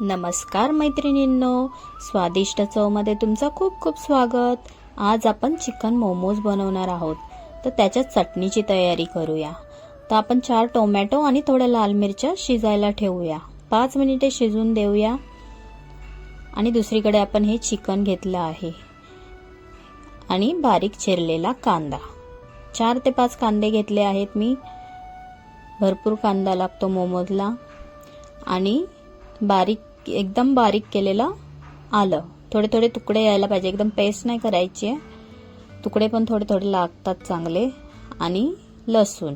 नमस्कार मैत्रिणींनो स्वादिष्ट चवमध्ये तुमचं खूप खूप स्वागत. आज आपण चिकन मोमोज बनवणार आहोत. तर त्याच्या चटणीची तयारी करूया. तर आपण चार टोमॅटो आणि थोड्या लाल मिरच्या शिजायला ठेवूया. पाच मिनिटे शिजून देऊया. आणि दुसरीकडे आपण हे चिकन घेतलं आहे. आणि बारीक चिरलेला कांदा. चार ते पाच कांदे घेतले आहेत मी. भरपूर कांदा लागतो मोमोजला. आणि बारीक एकदम बारीक केलेलं आलं. थोडे थोडे तुकडे यायला पाहिजे. एकदम पेस्ट नाही करायची. आहे तुकडे पण थोडे थोडे लागतात चांगले. आणि लसूण.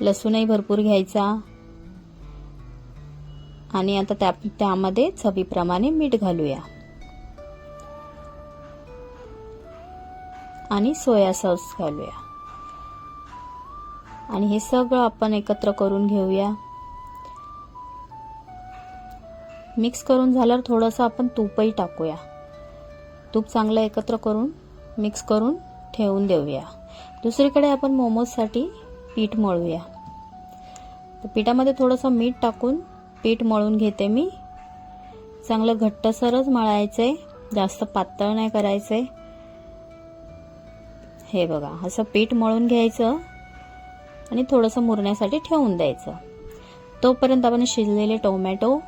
लसूणही भरपूर घ्यायचा. आणि आता त्या त्यामध्ये चवीप्रमाणे मीठ घालूया. आणि सोया सॉस घालूया. आणि हे सगळं आपण एकत्र करून घेऊया. मिक्स करून झाल्यावर थोडंसं आपण तूपही टाकूया. तूप चांगलं एकत्र करून मिक्स करून ठेवून देऊया. दुसरीकडे आपण मोमोजसाठी पीठ मळूया. तर पिठामध्ये थोडंसं मीठ टाकून पीठ मळून घेते मी. चांगलं घट्टसरच मळायचं आहे जास्त पातळ नाही करायचंय. हे बघा असं पीठ मळून घ्यायचं आणि थोडंसं मुरण्यासाठी ठेवून द्यायचं. तोपर्यंत आपण शिजलेले टोमॅटो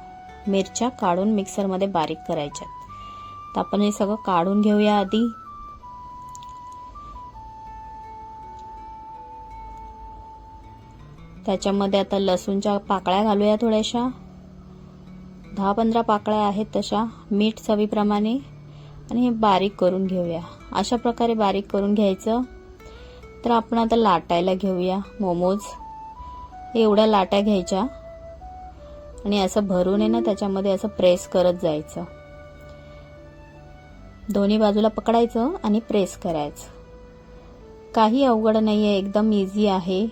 मिरच्या काढून मिक्सरमध्ये बारीक करायच्या. तर आपण हे सगळं काढून घेऊया आधी. त्याच्यामध्ये आता लसूणच्या पाकळ्या घालूया थोड्याशा. दहा पंधरा पाकळ्या आहेत तशा मीठ चवीप्रमाणे. आणि हे बारीक करून घेऊया. अशा प्रकारे बारीक करून घ्यायचं. तर आपण आता लाटायला घेऊया मोमोज. एवढ्या लाट्या घ्यायच्या. आणि असं भरून आहे ना त्याच्यामध्ये असं प्रेस करत जायचं. दोन्ही बाजूला पकडायचं आणि प्रेस करायचं. काही अवघड नाही आहे एकदम इझी आहे.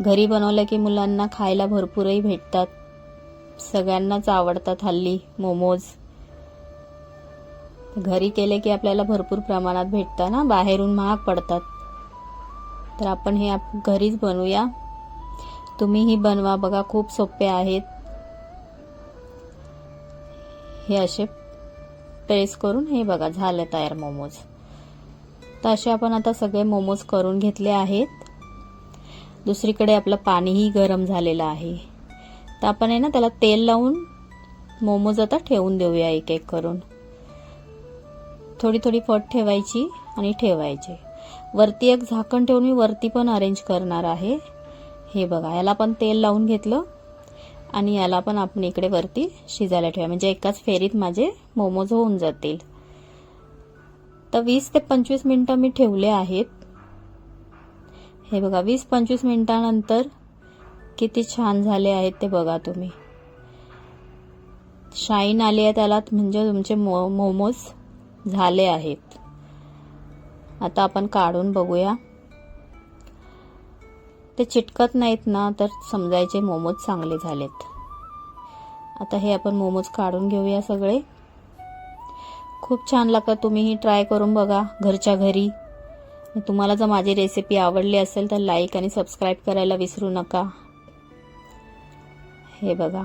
घरी बनवलं की मुलांना खायला भरपूरही भेटतात. सगळ्यांनाच आवडतात हल्ली मोमोज. घरी केले की आपल्याला भरपूर प्रमाणात भेटतात ना बाहेरून महाग पडतात. तर आपण हे आप घरीच बनवूया. तुम्हीही बनवा बघा खूप सोपे आहेत. हे असे प्रेस करून हे बघा झालं तयार मोमोज. तर असे आपण आता सगळे मोमोज करून घेतले आहेत. दुसरीकडे आपलं पाणीही गरम झालेलं आहे. तर आपण आहे ना त्याला तेल लावून मोमोज आता ठेवून देऊया एक एक करून. थोडी थोडी फट ठेवायची आणि ठेवायचे. वरती एक झाकण ठेवून मी वरती पण अरेंज करणार आहे. हे बघा याला पण तेल लावून घेतलं. आणि याला पण आपण इकडे वरती शिजायला ठेवा म्हणजे एकाच फेरीत माझे मोमोज होऊन जातील. तर वीस ते पंचवीस मिनटं मी ठेवले आहेत. हे बघा वीस पंचवीस मिनटानंतर किती छान झाले आहेत ते बघा तुम्ही. शाईन आली आहे त्याला म्हणजे तुमचे मो मोमोज झाले आहेत. आता आपण काढून बघूया. ते चिटकत नाहीत ना तर समजायचे मोमोज चांगले झालेत. आता हे आपण मोमोज काढून घेऊया सगळे. खूप छान लागतात तुम्हीही ट्राय करून बघा घरच्या घरी. तुम्हाला जर माझी रेसिपी आवडली असेल तर लाईक आणि सबस्क्राईब करायला विसरू नका. हे बघा.